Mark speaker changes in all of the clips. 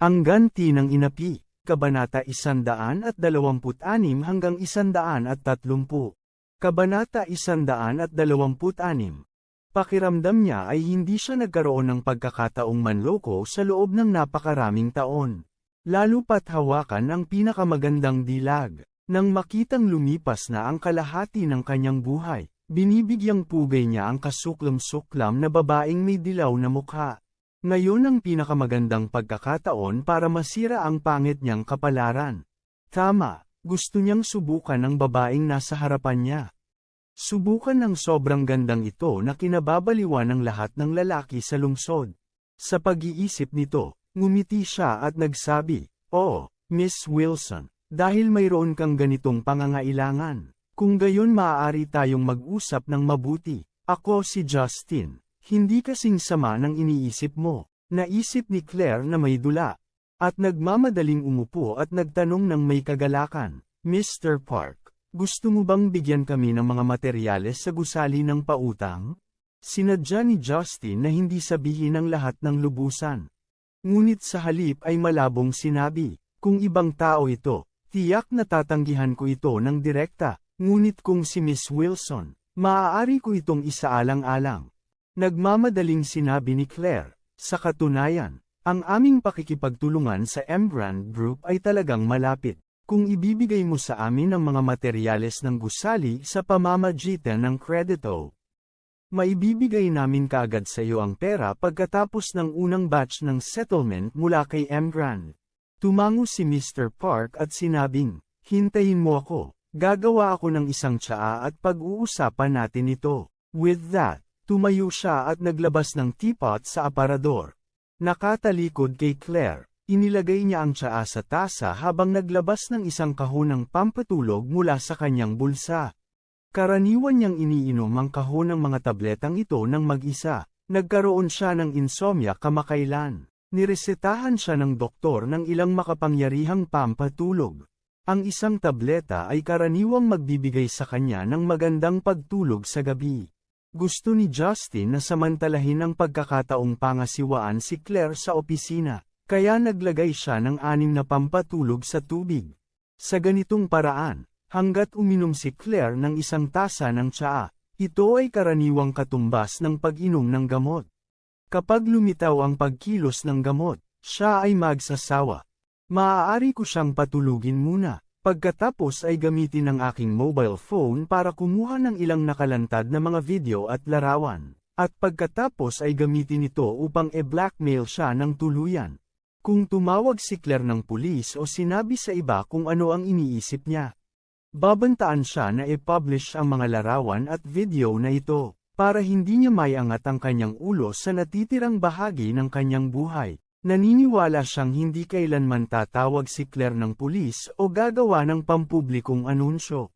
Speaker 1: Ang ganti ng inapi, Kabanata 126 hanggang 130. Kabanata 126 Pakiramdam niya ay hindi siya nagkaroon ng pagkakataong manloko sa loob ng napakaraming taon. Lalo pat hawakan ang pinakamagandang dilag. Nang makitang lumipas na ang kalahati ng kanyang buhay, binibigyang pugay niya ang kasuklam-suklam na babaeng may dilaw na mukha. Ngayon ang pinakamagandang pagkakataon para masira ang pangit niyang kapalaran. Tama, gusto niyang subukan ang babaeng nasa harapan niya. Subukan ng sobrang gandang ito na kinababaliwan ng lahat ng lalaki sa lungsod. Sa pag-iisip nito, ngumiti siya at nagsabi, Oh, Miss Wilson, dahil mayroon kang ganitong pangangailangan, kung gayon maaari tayong mag-usap ng mabuti. Ako si Justin, hindi kasing sama ng iniisip mo. Naisip ni Claire na may dula. At nagmamadaling umupo at nagtanong ng may kagalakan, Mr. Park, gusto mo bang bigyan kami ng mga materyales sa gusali ng pautang? Sinadya ni Justin na hindi sabihin ang lahat ng lubusan. Ngunit sa halip ay malabong sinabi, kung ibang tao ito, tiyak na tatanggihan ko ito ng direkta, ngunit kung si Miss Wilson, maaari ko itong isaalang-alang. Nagmamadaling sinabi ni Claire, sa katunayan, ang aming pakikipagtulungan sa Embrand Group ay talagang malapit. Kung ibibigay mo sa amin ang mga materyales ng gusali sa pamamagitan ng kredito, maibibigay namin kaagad sa iyo ang pera pagkatapos ng unang batch ng settlement mula kay Embrand. Tumango si Mr. Park at sinabing, hintayin mo ako, gagawa ako ng isang tsaa at pag-uusapan natin ito. With that, Tumayo siya at naglabas ng teapot sa aparador. Nakatalikod kay Claire, inilagay niya ang tsaa sa tasa habang naglabas ng isang kahon ng pampatulog mula sa kanyang bulsa. Karaniwan niyang iniinom ang kahon ng mga tabletang ito ng mag-isa. Nagkaroon siya ng insomnia kamakailan. Niresetahan siya ng doktor ng ilang makapangyarihang pampatulog. Ang isang tableta ay karaniwang magbibigay sa kanya ng magandang pagtulog sa gabi. Gusto ni Justin na samantalahin ang pagkakataong pangasiwaan si Claire sa opisina, kaya naglagay siya ng anim na pampatulog sa tubig. Sa ganitong paraan, hanggat uminom si Claire ng isang tasa ng tsaa, ito ay karaniwang katumbas ng pag-inom ng gamot. Kapag lumitaw ang pagkilos ng gamot, siya ay magsasawa. Maaari ko siyang patulugin muna, Pagkatapos ay gamitin ang aking mobile phone para kumuha ng ilang nakalantad na mga video at larawan. At pagkatapos ay gamitin ito upang e-blackmail siya ng tuluyan. Kung tumawag si Claire ng pulis o sinabi sa iba kung ano ang iniisip niya. Babantaan siya na i-publish ang mga larawan at video na ito, para hindi niya maiangat ang kanyang ulo sa natitirang bahagi ng kanyang buhay. Naniniwala siyang hindi kailanman tatawag si Claire ng pulis o gagawa ng pampublikong anunsyo.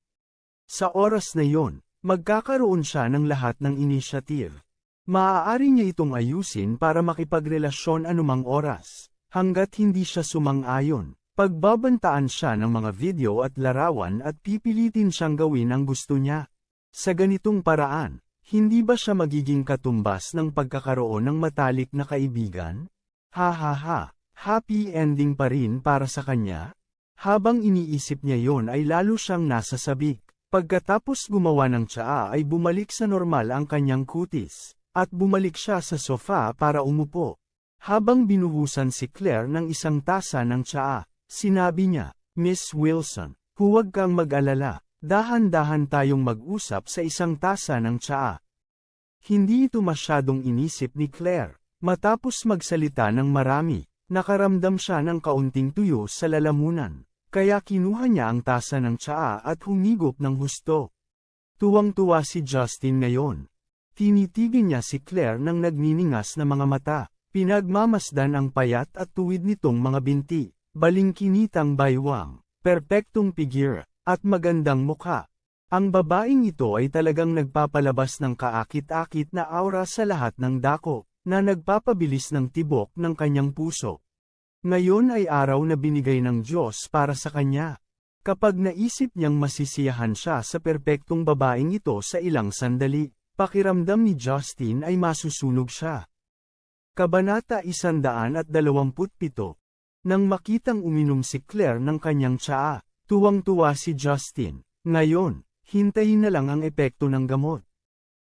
Speaker 1: Sa oras na yon, magkakaroon siya ng lahat ng initiative. Maaari niya itong ayusin para makipagrelasyon anumang oras, hanggat hindi siya sumang-ayon. Pagbabantaan siya ng mga video at larawan at pipilitin siyang gawin ang gusto niya. Sa ganitong paraan, hindi ba siya magiging katumbas ng pagkakaroon ng matalik na kaibigan? Ha ha ha, happy ending pa rin para sa kanya? Habang iniisip niya yon ay lalo siyang nasa sabik. Pagkatapos gumawa ng tsaa ay bumalik sa normal ang kanyang kutis, at bumalik siya sa sofa para umupo. Habang binuhusan si Claire ng isang tasa ng tsaa, sinabi niya, Miss Wilson, huwag kang mag-alala, dahan-dahan tayong mag-usap sa isang tasa ng tsaa. Hindi ito masyadong inisip ni Claire. Matapos magsalita ng marami, nakaramdam siya ng kaunting tuyo sa lalamunan, kaya kinuha niya ang tasa ng tsaa at humigop ng husto. Tuwang-tuwa si Justin ngayon. Tinitigin niya si Claire ng nagniningas na mga mata. Pinagmamasdan ang payat at tuwid nitong mga binti, balingkinitang baywang, perpektong figure, at magandang mukha. Ang babaeng ito ay talagang nagpapalabas ng kaakit-akit na aura sa lahat ng dako, na nagpapabilis ng tibok ng kanyang puso. Ngayon ay araw na binigay ng Diyos para sa kanya. Kapag naisip niyang masisiyahan siya sa perpektong babaeng ito sa ilang sandali, pakiramdam ni Justin ay masusunog siya. Kabanata 127 Nang makitang uminom si Claire ng kanyang tsaa, tuwang-tuwa si Justin. Ngayon, hintayin na lang ang epekto ng gamot.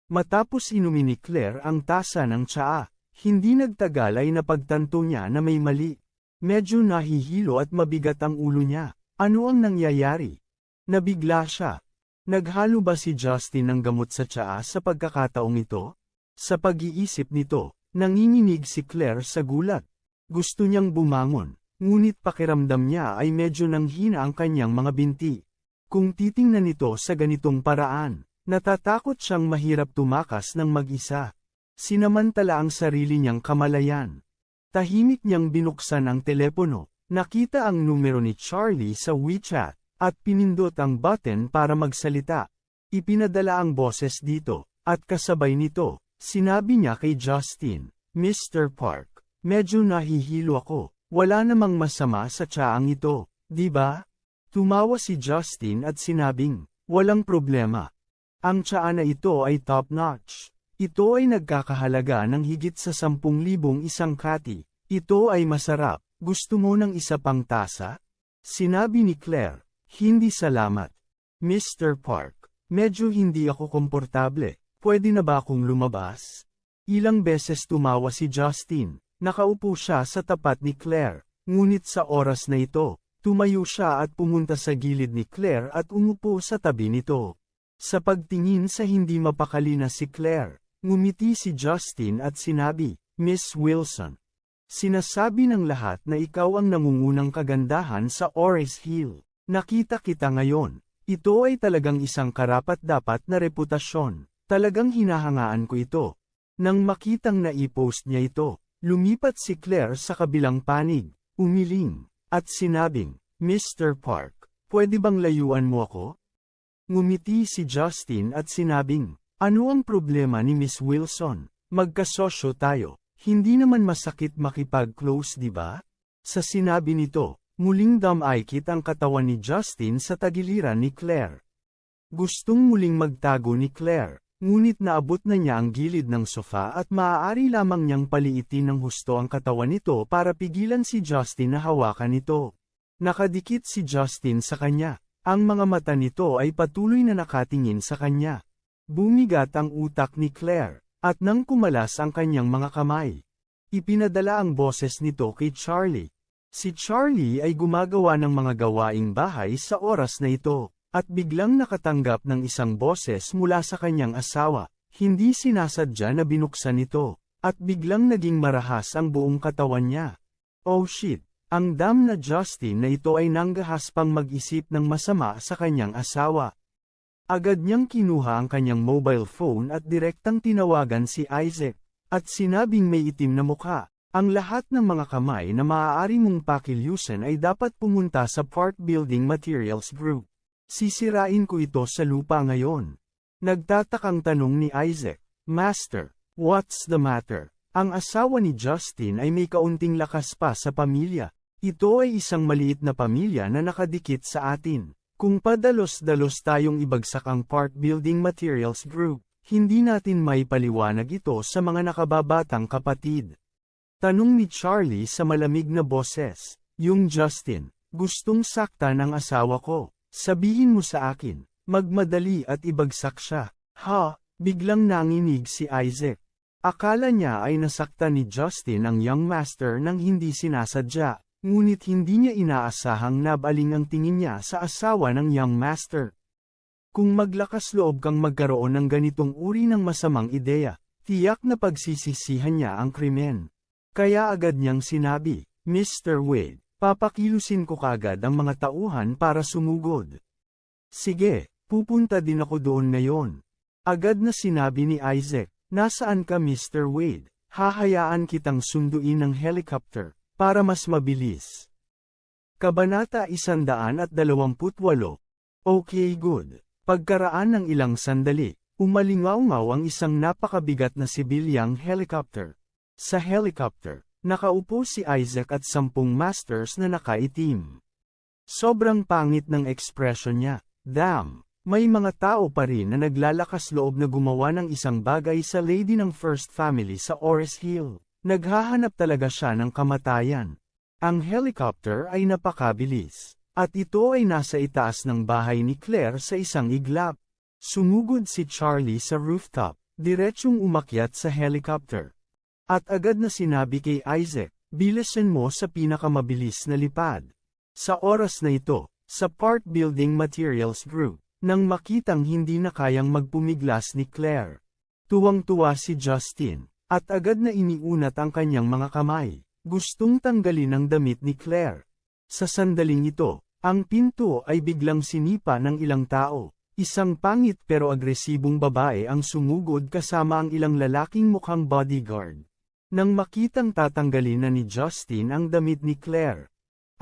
Speaker 1: Matapos inumin ni Claire ang tasa ng tsaa, hindi nagtagal ay napagtanto niya na may mali. Medyo nahihilo at mabigat ang ulo niya. Ano ang nangyayari? Nabigla siya. Naghalo ba si Justin ng gamot sa tsaa sa pagkakataong ito? Sa pag-iisip nito, nanginginig si Claire sa gulat. Gusto niyang bumangon, ngunit pakiramdam niya ay medyo nanghina ang kanyang mga binti. Kung titingnan nito sa ganitong paraan, natatakot siyang mahirap tumakas ng mag-isa. Sinamantala ang sarili niyang kamalayan. Tahimik niyang binuksan ang telepono, nakita ang numero ni Charlie sa WeChat, at pinindot ang button para magsalita. Ipinadala ang boses dito, at kasabay nito, sinabi niya kay Justin, Mr. Park, medyo nahihilo ako, wala namang masama sa tsaang ito, di ba? Tumawa si Justin at sinabing, walang problema. Ang tsaa na ito ay top-notch. Ito ay nagkakahalaga ng higit sa 10,000 isang kati. Ito ay masarap. Gusto mo ng isa pang tasa? Sinabi ni Claire, hindi salamat. Mr. Park, medyo hindi ako komportable. Pwede na ba akong lumabas? Ilang beses tumawa si Justin. Nakaupo siya sa tapat ni Claire. Ngunit sa oras na ito, tumayo siya at pumunta sa gilid ni Claire at umupo sa tabi nito. Sa pagtingin sa hindi mapakali na si Claire, ngumiti si Justin at sinabi, Miss Wilson. Sinasabi ng lahat na ikaw ang nangungunang kagandahan sa Ores Hill. Nakita kita ngayon. Ito ay talagang isang karapat-dapat na reputasyon. Talagang hinahangaan ko ito. Nang makitang na-post niya ito, lumipat si Claire sa kabilang panig, umiling, at sinabing, Mr. Park, pwede bang layuan mo ako? Ngumiti si Justin at sinabing, ano ang problema ni Miss Wilson? Magkasosyo tayo. Hindi naman masakit makipag-close di ba? Sa sinabi nito, muling damaykit ang katawan ni Justin sa tagiliran ni Claire. Gustong muling magtago ni Claire, ngunit naabot na niya ang gilid ng sofa at maaari lamang niyang paliitin ng husto ang katawan nito para pigilan si Justin na hawakan ito. Nakadikit si Justin sa kanya. Ang mga mata nito ay patuloy na nakatingin sa kanya. Bumigat ang utak ni Claire. At nang kumalas ang kanyang mga kamay, ipinadala ang boses nito kay Charlie. Si Charlie ay gumagawa ng mga gawaing bahay sa oras na ito, at biglang nakatanggap ng isang boses mula sa kanyang asawa. Hindi sinasadya na binuksan ito, at biglang naging marahas ang buong katawan niya. Oh shit! Ang dam na Justin na ito ay nanggahas pang mag-isip ng masama sa kanyang asawa. Agad niyang kinuha ang kanyang mobile phone at direktang tinawagan si Isaac, at sinabing may itim na mukha. Ang lahat ng mga kamay na maaari mong pakilyusan ay dapat pumunta sa Park Building Materials Group. Sisirain ko ito sa lupa ngayon. Nagtatakang tanong ni Isaac, Master, what's the matter? Ang asawa ni Justin ay may kaunting lakas pa sa pamilya. Ito ay isang maliit na pamilya na nakadikit sa atin. Kung padalos-dalos tayong ibagsak ang Park Building Materials Group, hindi natin may paliwanag ito sa mga nakababatang kapatid. Tanong ni Charlie sa malamig na boses, yung Justin, gustong sakta ng asawa ko, sabihin mo sa akin, magmadali at ibagsak siya. Ha, biglang nanginig si Isaac. Akala niya ay nasakta ni Justin ang young master nang hindi sinasadya. Ngunit hindi niya inaasahang nabaling ang tingin niya sa asawa ng young master. Kung maglakas loob kang magkaroon ng ganitong uri ng masamang ideya, tiyak na pagsisisihan niya ang krimen. Kaya agad niyang sinabi, Mr. Wade, papakilusin ko kagad ang mga tauhan para sumugod. Sige, pupunta din ako doon ngayon. Agad na sinabi ni Isaac, nasaan ka Mr. Wade? Hahayaan kitang sunduin ng helicopter, para mas mabilis. Kabanata 128 Okay good. Pagkaraan ng ilang sandali, umalingaw-ngaw ang isang napakabigat na sibilyang helicopter. Sa helicopter, nakaupo si Isaac at sampung masters na nakaitim. Sobrang pangit ng ekspresyon niya. Damn! May mga tao pa rin na naglalakas loob na gumawa ng isang bagay sa lady ng First Family sa Ores Hill. Naghahanap talaga siya ng kamatayan. Ang helicopter ay napakabilis. At ito ay nasa itaas ng bahay ni Claire sa isang iglap. Sumugod si Charlie sa rooftop, diretsyong umakyat sa helicopter. At agad na sinabi kay Isaac, bilisan mo sa pinakamabilis na lipad. Sa oras na ito, sa Part Building Materials Group, nang makitang hindi na kayang magpumiglas ni Claire. Tuwang-tuwa si Justin, at agad na iniunat ang kanyang mga kamay. Gustong tanggalin ang damit ni Claire. Sa sandaling ito, ang pinto ay biglang sinipa ng ilang tao. Isang pangit pero agresibong babae ang sumugod kasama ang ilang lalaking mukhang bodyguard. Nang makitang tatanggalin na ni Justin ang damit ni Claire.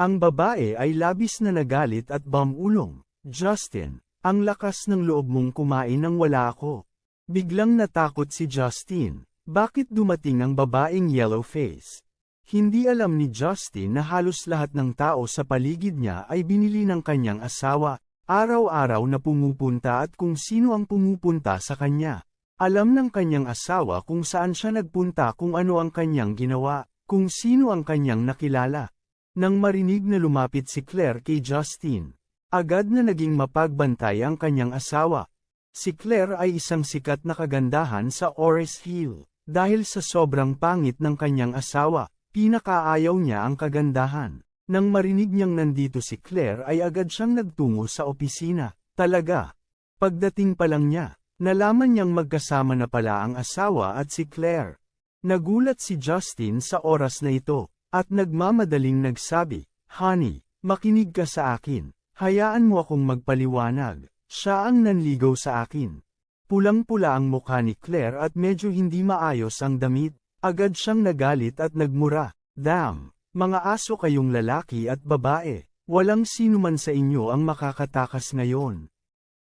Speaker 1: Ang babae ay labis na nagalit at bamulong. Justin, ang lakas ng loob mong kumain nang wala ako. Biglang natakot si Justin. Bakit dumating ang babaeng yellow face? Hindi alam ni Justin na halos lahat ng tao sa paligid niya ay binili ng kanyang asawa, araw-araw na pumupunta at kung sino ang pumupunta sa kanya. Alam ng kanyang asawa kung saan siya nagpunta kung ano ang kanyang ginawa, kung sino ang kanyang nakilala. Nang marinig na lumapit si Claire kay Justin, Agad na naging mapagbantay ang kanyang asawa. Si Claire ay isang sikat na kagandahan sa Ores Hill. Dahil sa sobrang pangit ng kanyang asawa, pinakaayaw niya ang kagandahan. Nang marinig niyang nandito si Claire ay agad siyang nagtungo sa opisina. Talaga. Pagdating pa lang niya, nalaman niyang magkasama na pala ang asawa at si Claire. Nagulat si Justin sa oras na ito, at nagmamadaling nagsabi, Honey, makinig ka sa akin. Hayaan mo akong magpaliwanag, siya ang nanligaw sa akin. Pulang-pula ang mukha ni Claire at medyo hindi maayos ang damit, agad siyang nagalit at nagmura, Damn, mga aso kayong lalaki at babae, walang sino man sa inyo ang makakatakas ngayon.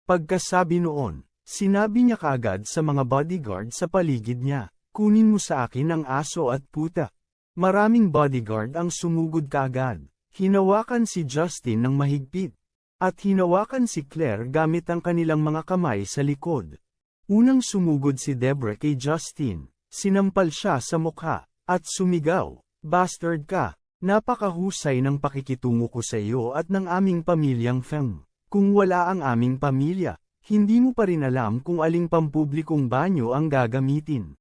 Speaker 1: Pagkasabi noon, sinabi niya kaagad sa mga bodyguard sa paligid niya, kunin mo sa akin ang aso at puta. Maraming bodyguard ang sumugod kaagad. Hinawakan si Justin ng mahigpit. At hinawakan si Claire gamit ang kanilang mga kamay sa likod. Unang sumugod si Deborah kay Justin. Sinampal siya sa mukha, at sumigaw, Bastard ka, napakahusay ng pakikitungo ko sa iyo at ng aming pamilyang Feng. Kung wala ang aming pamilya, hindi mo pa rin alam kung aling pampublikong banyo ang gagamitin.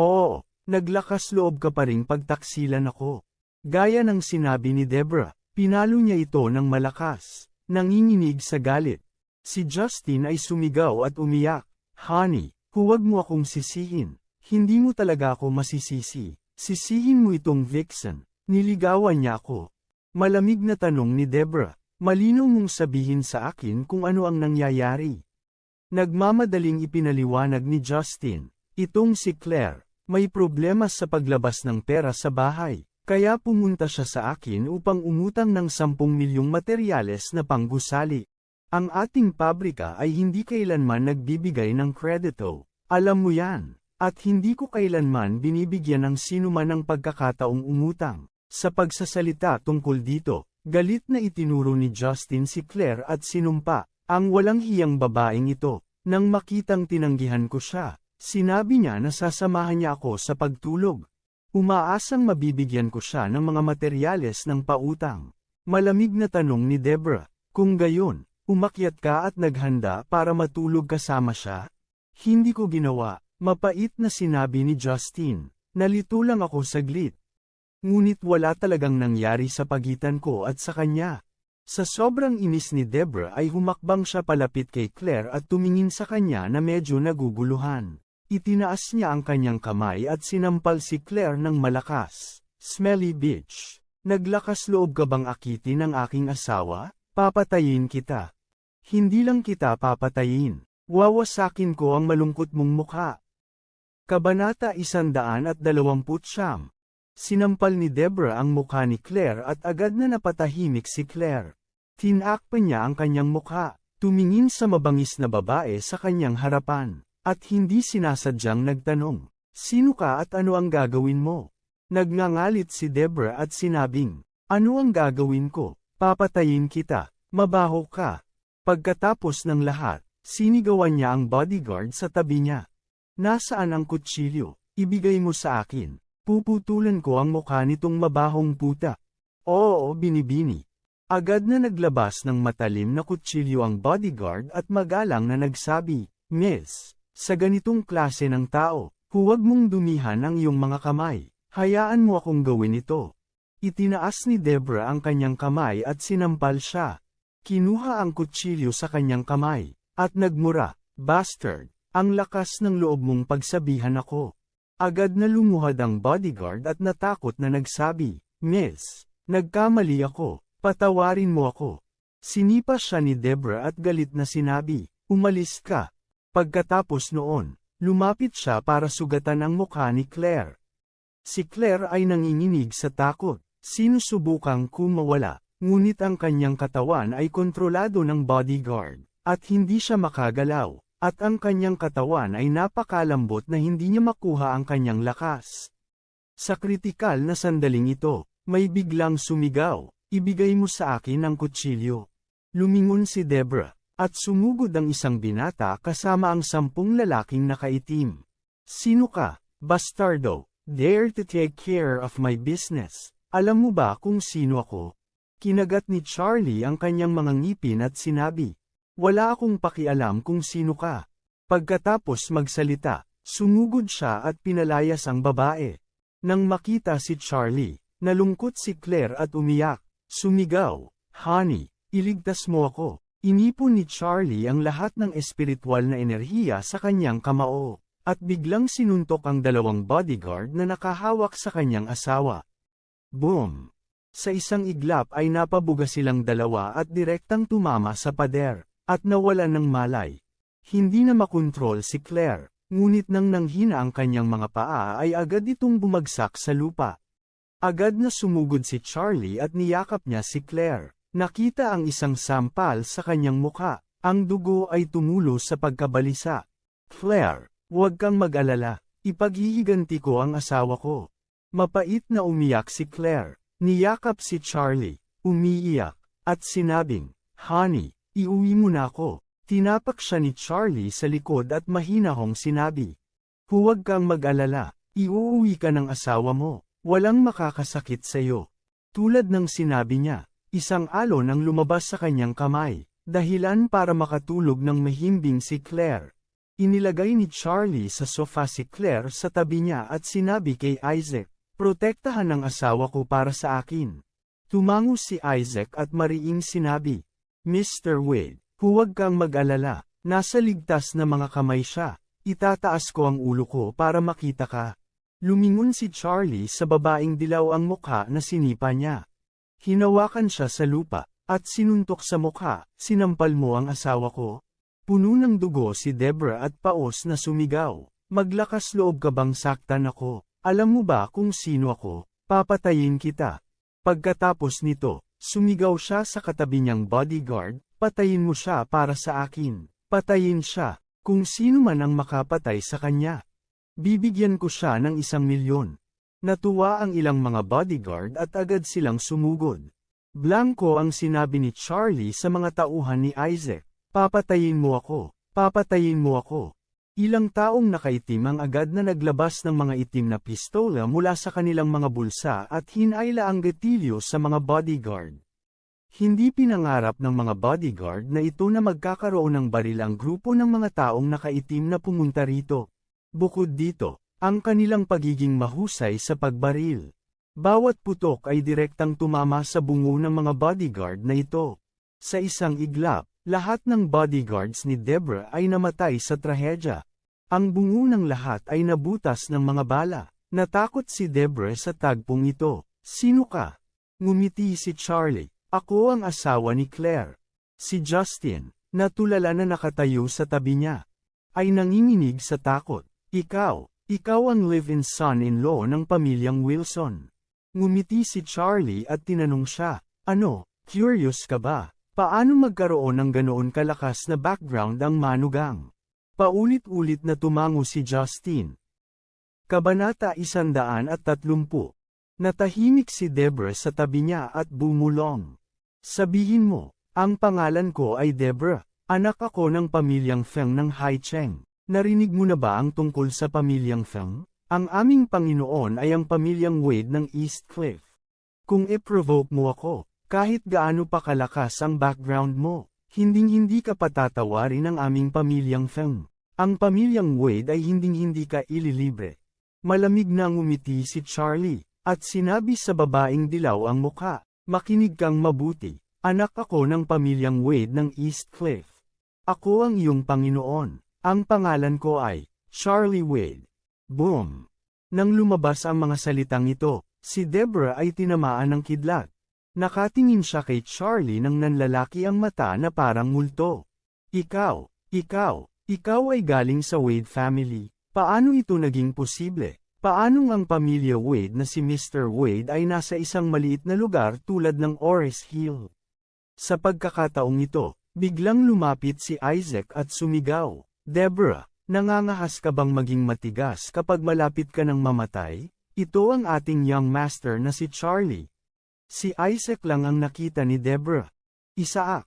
Speaker 1: Oo, naglakas loob ka pa ring pagtaksilan ako. Gaya ng sinabi ni Deborah, pinalo niya ito ng malakas. Nanginginig sa galit. Si Justin ay sumigaw at umiyak. Honey, huwag mo akong sisihin. Hindi mo talaga ako masisisi. Sisihin mo itong Vixen. Niligawan niya ako. Malamig na tanong ni Deborah. Malinaw mong sabihin sa akin kung ano ang nangyayari. Nagmamadaling ipinaliwanag ni Justin. Itong si Claire, may problema sa paglabas ng pera sa bahay. Kaya pumunta siya sa akin upang umutang ng 10 milyong materyales na panggusali. Ang ating pabrika ay hindi kailanman nagbibigay ng kredito. Alam mo yan. At hindi ko kailanman binibigyan ng sinuman ng pagkakataong umutang. Sa pagsasalita tungkol dito, galit na itinuro ni Justin si Claire at sinumpa, ang walang hiyang babaeng ito. Nang makitang tinanggihan ko siya, sinabi niya na sasamahan niya ako sa pagtulog. Umaasang mabibigyan ko siya ng mga materyales ng pautang. Malamig na tanong ni Debra, kung gayon, umakyat ka at naghanda para matulog kasama siya? Hindi ko ginawa, mapait na sinabi ni Justin. Nalito lang ako saglit. Ngunit wala talagang nangyari sa pagitan ko at sa kanya. Sa sobrang inis ni Debra ay humakbang siya palapit kay Claire at tumingin sa kanya na medyo naguguluhan. Itinaas niya ang kanyang kamay at sinampal si Claire ng malakas. Smelly bitch. Naglakas loob ka bang akitin ang aking asawa? Papatayin kita. Hindi lang kita papatayin. Wawasakin ko ang malungkot mong mukha. Kabanata 129 Sinampal ni Debra ang mukha ni Claire at agad na napatahimik si Claire. Tinakpa niya ang kanyang mukha, tumingin sa mabangis na babae sa kanyang harapan, at hindi sinasadyang nagtanong, Sino ka at ano ang gagawin mo? Nagngangalit si Debra at sinabing, Ano ang gagawin ko? Papatayin kita, mabaho ka. Pagkatapos ng lahat, sinigawan niya ang bodyguard sa tabi niya. Nasaan ang kutsilyo? Ibigay mo sa akin. Puputulan ko ang mukha nitong mabahong puta. Oo, binibini. Agad na naglabas ng matalim na kutsilyo ang bodyguard at magalang na nagsabi, Miss, sa ganitong klase ng tao, huwag mong dumihan ang iyong mga kamay. Hayaan mo akong gawin ito. Itinaas ni Debra ang kanyang kamay at sinampal siya. Kinuha ang kutsilyo sa kanyang kamay, at nagmura, Bastard, ang lakas ng loob mong pagsabihan ako. Agad na lumuhad ang bodyguard at natakot na nagsabi, Miss, nagkamali ako, patawarin mo ako. Sinipa siya ni Debra at galit na sinabi, umalis ka. Pagkatapos noon, lumapit siya para sugatan ang mukha ni Claire. Si Claire ay nanginginig sa takot, sinusubukang kumawala, ngunit ang kanyang katawan ay kontrolado ng bodyguard, at hindi siya makagalaw at ang kanyang katawan ay napakalambot na hindi niya makuha ang kanyang lakas. Sa kritikal na sandaling ito, may biglang sumigaw, ibigay mo sa akin ang kutsilyo. Lumingon si Debra, at sumugod ang isang binata kasama ang sampung lalaking nakaitim. Sino ka, bastardo? Dare to take care of my business. Alam mo ba kung sino ako? Kinagat ni Charlie ang kanyang mga ngipin at sinabi, wala akong pakialam kung sino ka. Pagkatapos magsalita, sumugod siya at pinalayas ang babae. Nang makita si Charlie, nalungkot si Claire at umiyak, sumigaw, Honey, iligtas mo ako. Inipon ni Charlie ang lahat ng espiritual na enerhiya sa kanyang kamao, at biglang sinuntok ang dalawang bodyguard na nakahawak sa kanyang asawa. Boom! Sa isang iglap ay napabuga silang dalawa at direktang tumama sa pader at nawalan ng malay. Hindi na makontrol si Claire, ngunit nang nanghina ang kanyang mga paa ay agad itong bumagsak sa lupa. Agad na sumugod si Charlie at niyakap niya si Claire. Nakita ang isang sampal sa kanyang mukha, ang dugo ay tumulo sa pagkabalisa. Claire, huwag kang mag-alala, ipaghihiganti ko ang asawa ko. Mapait na umiyak si Claire, niyakap si Charlie, umiiyak, at sinabing, Honey, Iuwi mo na ako. Tinapak siya ni Charlie sa likod at mahinahong sinabi. Huwag kang mag-alala, iuuwi ka ng asawa mo, walang makakasakit sa iyo. Tulad ng sinabi niya, isang alon ang lumabas sa kanyang kamay, dahilan para makatulog ng mahimbing si Claire. Inilagay ni Charlie sa sofa si Claire sa tabi niya at sinabi kay Isaac, protektahan ang asawa ko para sa akin. Tumango si Isaac at mariing sinabi, Mr. Wade, huwag kang mag-alala, nasa ligtas na mga kamay siya, itataas ko ang ulo ko para makita ka. Lumingon si Charlie sa babaeng dilaw ang mukha na sinipa niya. Hinawakan siya sa lupa, at sinuntok sa mukha, sinampal mo ang asawa ko. Puno ng dugo si Debra at paos na sumigaw. Maglakas loob ka bang saktan ako? Alam mo ba kung sino ako? Papatayin kita. Pagkatapos nito, Sumigaw siya sa katabi niyang bodyguard, patayin mo siya para sa akin. Patayin siya, kung sino man ang makapatay sa kanya. Bibigyan ko siya ng isang milyon. Natuwa ang ilang mga bodyguard at agad silang sumugod. Blanco ang sinabi ni Charlie sa mga tauhan ni Isaac, papatayin mo ako, papatayin mo ako. Ilang taong nakaitim ang agad na naglabas ng mga itim na pistola mula sa kanilang mga bulsa at hinayla ang gatilyo sa mga bodyguard. Hindi pinangarap ng mga bodyguard na ito na magkakaroon ng baril ang grupo ng mga taong nakaitim na pumunta rito. Bukod dito, ang kanilang pagiging mahusay sa pagbaril. Bawat putok ay direktang tumama sa bungo ng mga bodyguard na ito. Sa isang iglap, lahat ng bodyguards ni Debra ay namatay sa trahedya. Ang bungo ng lahat ay nabutas ng mga bala. Natakot si Debra sa tagpong ito. Sino ka? Ngumiti si Charlie. Ako ang asawa ni Claire. Si Justin, natulala na nakatayo sa tabi niya, ay nanginginig sa takot. Ikaw, Ikaw ang live-in son-in-law ng pamilyang Wilson. Ngumiti si Charlie at tinanong siya, ano, curious ka ba? Paano magkaroon ng ganoon kalakas na background ang manugang? Paulit-ulit na tumango si Justin. Kabanata 130. Natahimik si Debra sa tabi niya at bumulong. Sabihin mo, ang pangalan ko ay Debra, anak ako ng pamilyang Feng ng Hai Cheng. Narinig mo na ba ang tungkol sa pamilyang Feng? Ang aming Panginoon ay ang pamilyang Wade ng East Cliff. Kung i-provoke mo ako, kahit gaano pa kalakas ang background mo, hinding-hindi ka patatawarin ng aming pamilyang Feng. Ang pamilyang Wade ay hinding-hindi ka ililibre. Malamig na ngumiti si Charlie, at sinabi sa babaeng dilaw ang muka, makinig kang mabuti, anak ako ng pamilyang Wade ng East Cliff. Ako ang iyong Panginoon, ang pangalan ko ay, Charlie Wade. Boom! Nang lumabas ang mga salitang ito, si Deborah ay tinamaan ng kidlat. Nakatingin siya kay Charlie nang nanlalaki ang mata na parang multo. Ikaw, ikaw, ikaw ay galing sa Wade family. Paano ito naging posible? Paanong ang pamilya Wade na si Mr. Wade ay nasa isang maliit na lugar tulad ng Ores Hill? Sa pagkakataong ito, biglang lumapit si Isaac at sumigaw, Deborah, nangangahas ka bang maging matigas kapag malapit ka ng mamatay? Ito ang ating young master na si Charlie. Si Isaac lang ang nakita ni Deborah. Isaac.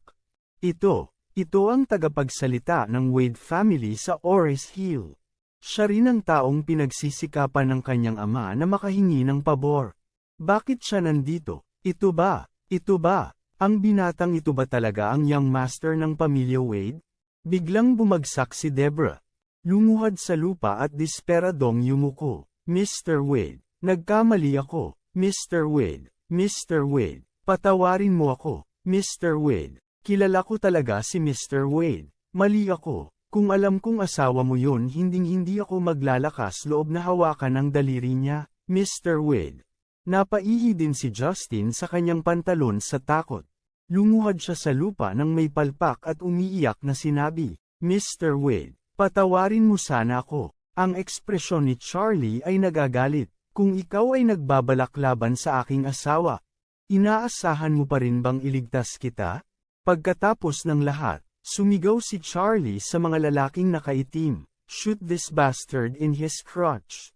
Speaker 1: Ito, ito ang tagapagsalita ng Wade family sa Ores Hill. Siya rin ang taong pinagsisikapan ng kanyang ama na makahingi ng pabor. Bakit siya nandito? Ito ba? Ito ba? Ang binatang ito ba talaga ang young master ng pamilya Wade? Biglang bumagsak si Deborah. Lumuhad sa lupa at desperadong yumuko. Mr. Wade, nagkamali ako. Mr. Wade, Mr. Wade, patawarin mo ako. Mr. Wade, kilala ko talaga si Mr. Wade. Mali ako. Kung alam kong asawa mo yun hinding-hindi ako maglalakas loob na hawakan ang daliri niya, Mr. Wade. Napaihi din si Justin sa kanyang pantalon sa takot. Lumuhad siya sa lupa nang may palpak at umiiyak na sinabi, Mr. Wade, patawarin mo sana ako. Ang ekspresyon ni Charlie ay nagagalit. Kung ikaw ay nagbabalak laban sa aking asawa, inaasahan mo pa rin bang iligtas kita? Pagkatapos ng lahat, Sumigaw si Charlie sa mga lalaking nakaitim, shoot this bastard in his crotch.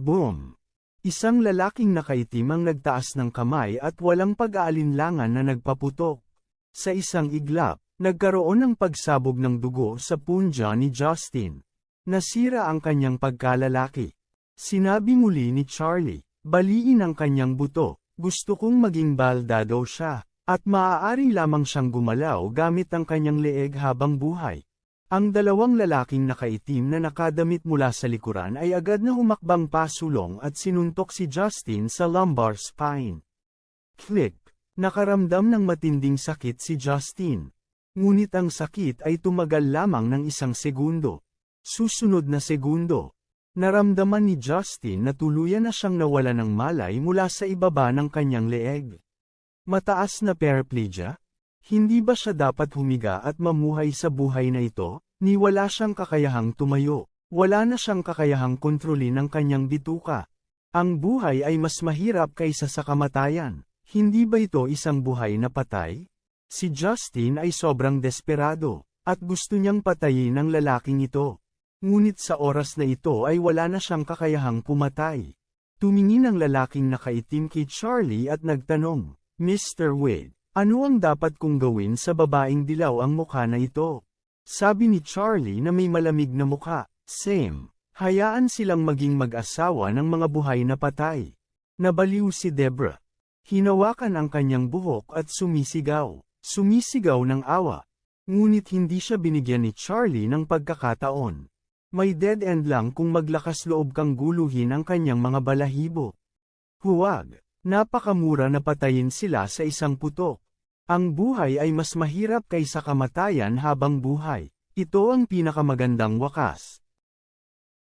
Speaker 1: Boom! Isang lalaking nakaitim ang nagtaas ng kamay at walang pag-aalinlangan na nagpaputok. Sa isang iglap, nagkaroon ng pagsabog ng dugo sa punja ni Justin. Nasira ang kanyang pagkalalaki. Sinabi muli ni Charlie, baliin ang kanyang buto, gusto kong maging baldado siya. At maaari lamang siyang gumalaw gamit ang kanyang leeg habang buhay. Ang dalawang lalaking nakaitim na nakadamit mula sa likuran ay agad na humakbang pasulong at sinuntok si Justin sa lumbar spine. Click! Nakaramdam ng matinding sakit si Justin. Ngunit ang sakit ay tumagal lamang ng isang segundo. Susunod na segundo. Naramdaman ni Justin na tuluyan na siyang nawala ng malay mula sa ibaba ng kanyang leeg. Mataas na paraplegia? Hindi ba siya dapat humiga at mamuhay sa buhay na ito? Ni wala siyang kakayahang tumayo. Wala na siyang kakayahang kontrolin ang kanyang bituka. Ang buhay ay mas mahirap kaysa sa kamatayan. Hindi ba ito isang buhay na patay? Si Justin ay sobrang desperado, at gusto niyang patayin ang lalaking ito. Ngunit sa oras na ito ay wala na siyang kakayahang pumatay. Tumingin ang lalaking nakaitim kay Charlie at nagtanong, Mr. Wade, ano ang dapat kong gawin sa babaeng dilaw ang mukha na ito? Sabi ni Charlie na may malamig na mukha, same. Hayaan silang maging mag-asawa ng mga buhay na patay. Nabaliw si Debra. Hinawakan ang kanyang buhok at sumisigaw. Sumisigaw ng awa. Ngunit hindi siya binigyan ni Charlie ng pagkakataon. May dead end lang kung maglakas loob kang guluhin ang kanyang mga balahibo. Huwag. Napakamura na patayin sila sa isang putok. Ang buhay ay mas mahirap kaysa kamatayan habang buhay. Ito ang pinakamagandang wakas.